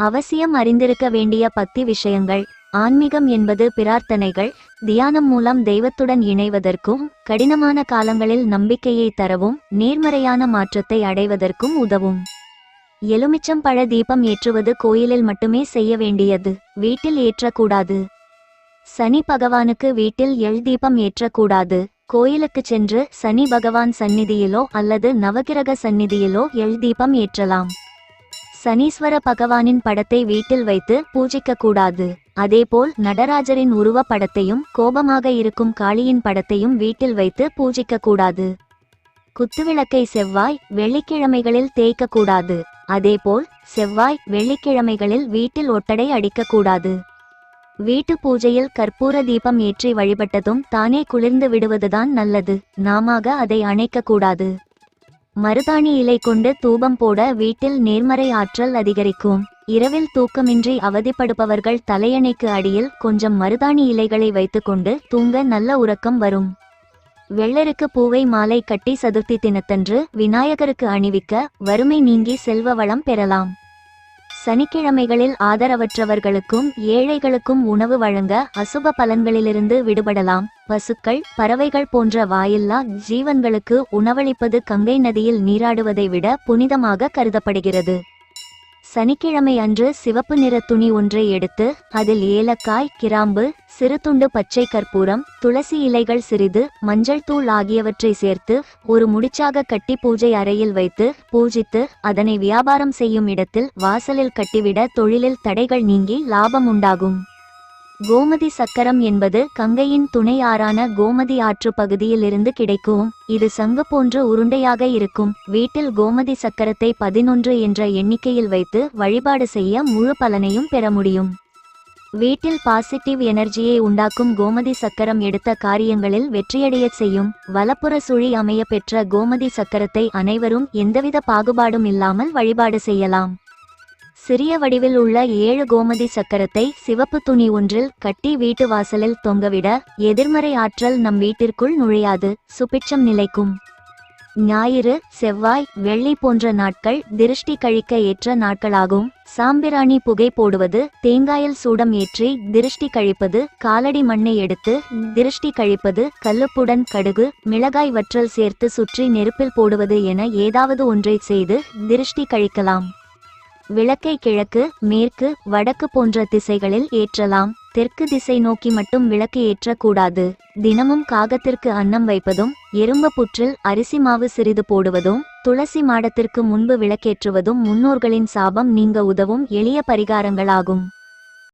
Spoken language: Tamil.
அவசியம் அறிந்திருக்க வேண்டிய பத்தி விஷயங்கள். ஆன்மீகம் என்பது பிரார்த்தனைகள். தியானம் மூலம் தெய்வத்துடன் இணைவதற்கும் கடினமான காலங்களில் நம்பிக்கையை தரவும் நேர்மறையான மாற்றத்தை அடைவதற்கும் உதவும். எலுமிச்சம் பழ தீபம் ஏற்றுவது கோயிலில் மட்டுமே செய்ய வேண்டியது வீட்டில் ஏற்றக்கூடாது. சனி பகவானுக்கு வீட்டில் எள் தீபம் ஏற்றக்கூடாது. கோயிலுக்கு சென்று சனி பகவான் சந்நிதியிலோ அல்லது நவகிரக சந்நிதியிலோ எள் தீபம் ஏற்றலாம். சனீஸ்வர பகவானின் படத்தை வீட்டில் வைத்து பூஜிக்க கூடாது அதேபோல் நடராஜரின் உருவ படத்தையும் கோபமாக இருக்கும் காளியின் படத்தையும் வீட்டில் வைத்து பூஜிக்க கூடாது குத்துவிளக்கை செவ்வாய் வெள்ளிக்கிழமைகளில் தேய்க்க கூடாது அதேபோல் செவ்வாய் வெள்ளிக்கிழமைகளில் வீட்டில் ஒட்டடை அடிக்கக்கூடாது. வீட்டு பூஜையில் கற்பூர தீபம் ஏற்றி வழிபட்டதும் தானே குளிர்ந்து விடுவதுதான் நல்லது. நாமாக அதை அணைக்க கூடாது மருதாணி இலை கொண்டு தூபம் போட வீட்டில் நேர்மறை ஆற்றல் அதிகரிக்கும். இரவில் தூக்கமின்றி அவதிப்படுபவர்கள் தலையணைக்கு அடியில் கொஞ்சம் மருதாணி இலைகளை வைத்துக்கொண்டு தூங்க நல்ல உறக்கம் வரும். வெள்ளருக்கு பூவை மாலை கட்டி சதுர்த்தி தினத்தன்று விநாயகருக்கு அணிவிக்க வறுமை நீங்கி செல்வ வளம் பெறலாம். சனிக்கிழமைகளில் ஆதரவற்றவர்களுக்கும் ஏழைகளுக்கும் உணவு வழங்க அசுப பலன்களிலிருந்து விடுபடலாம். பசுக்கள் பறவைகள் போன்ற வாயில்லா ஜீவன்களுக்கு உணவளிப்பது கங்கை நதியில் நீராடுவதை விட புனிதமாக கருதப்படுகிறது. சனிக்கிழமை அன்று சிவப்பு நிற துணி ஒன்றை எடுத்து அதில் ஏலக்காய் கிராம்பு சிறு துண்டு பச்சை கற்பூரம் துளசி இலைகள் சிறிது மஞ்சள் தூள் ஆகியவற்றை சேர்த்து ஒரு முடிச்சாக கட்டி பூஜை அறையில் வைத்து பூஜித்து அதனை வியாபாரம் செய்யும் இடத்தில் வாசலில் கட்டிவிட தொழிலில் தடைகள் நீங்கி லாபம் உண்டாகும். கோமதி சக்கரம் என்பது கங்கையின் துணை ஆறான கோமதி ஆற்று பகுதியில் இருந்து கிடைக்கும். இது சங்கு போன்று உருண்டையாக இருக்கும். வீட்டில் கோமதி சக்கரத்தை பதினொன்று என்ற எண்ணிக்கையில் வைத்து வழிபாடு செய்ய முழு பலனையும் பெற முடியும். வீட்டில் பாசிட்டிவ் எனர்ஜியை உண்டாக்கும் கோமதி சக்கரம் எடுத்த காரியங்களில் வெற்றியடையச் செய்யும். வலப்புற சுழி அமைய பெற்ற கோமதி சக்கரத்தை அனைவரும் எந்தவித பாகுபாடும் இல்லாமல் வழிபாடு செய்யலாம். சிறிய வடிவில் உள்ள ஏழு கோமதி சக்கரத்தை சிவப்பு துணி ஒன்றில் கட்டி வீட்டு வாசலில் தொங்கவிட எதிர்மறை ஆற்றல் நம் வீட்டிற்குள் நுழையாது சுபிட்சம் நிலைக்கும். ஞாயிறு செவ்வாய் வெள்ளி போன்ற நாட்கள் திருஷ்டி கழிக்க ஏற்ற நாட்களாகும். சாம்பிராணி புகை போடுவது தேங்காயில் சூடம் ஏற்றி திருஷ்டி கழிப்பது காலடி மண்ணை எடுத்து திருஷ்டி கழிப்பது கல்லுப்புடன் கடுகு மிளகாய் வற்றல் சேர்த்து சுற்றி நெருப்பில் போடுவது என ஏதாவது ஒன்றை செய்து திருஷ்டி கழிக்கலாம். விளக்கை கிழக்கு மேற்கு வடக்கு போன்ற திசைகளில் ஏற்றலாம். தெற்கு திசை நோக்கி மட்டும் விளக்கு ஏற்றக்கூடாது. தினமும் காகத்திற்கு அன்னம் வைப்பதும் எறும்பு புற்றில் அரிசி மாவு சிறிது போடுவதும் துளசி மாடத்திற்கு முன்பு விளக்கேற்றுவதும் முன்னோர்களின் சாபம் நீங்க உதவும் எளிய பரிகாரங்களாகும்.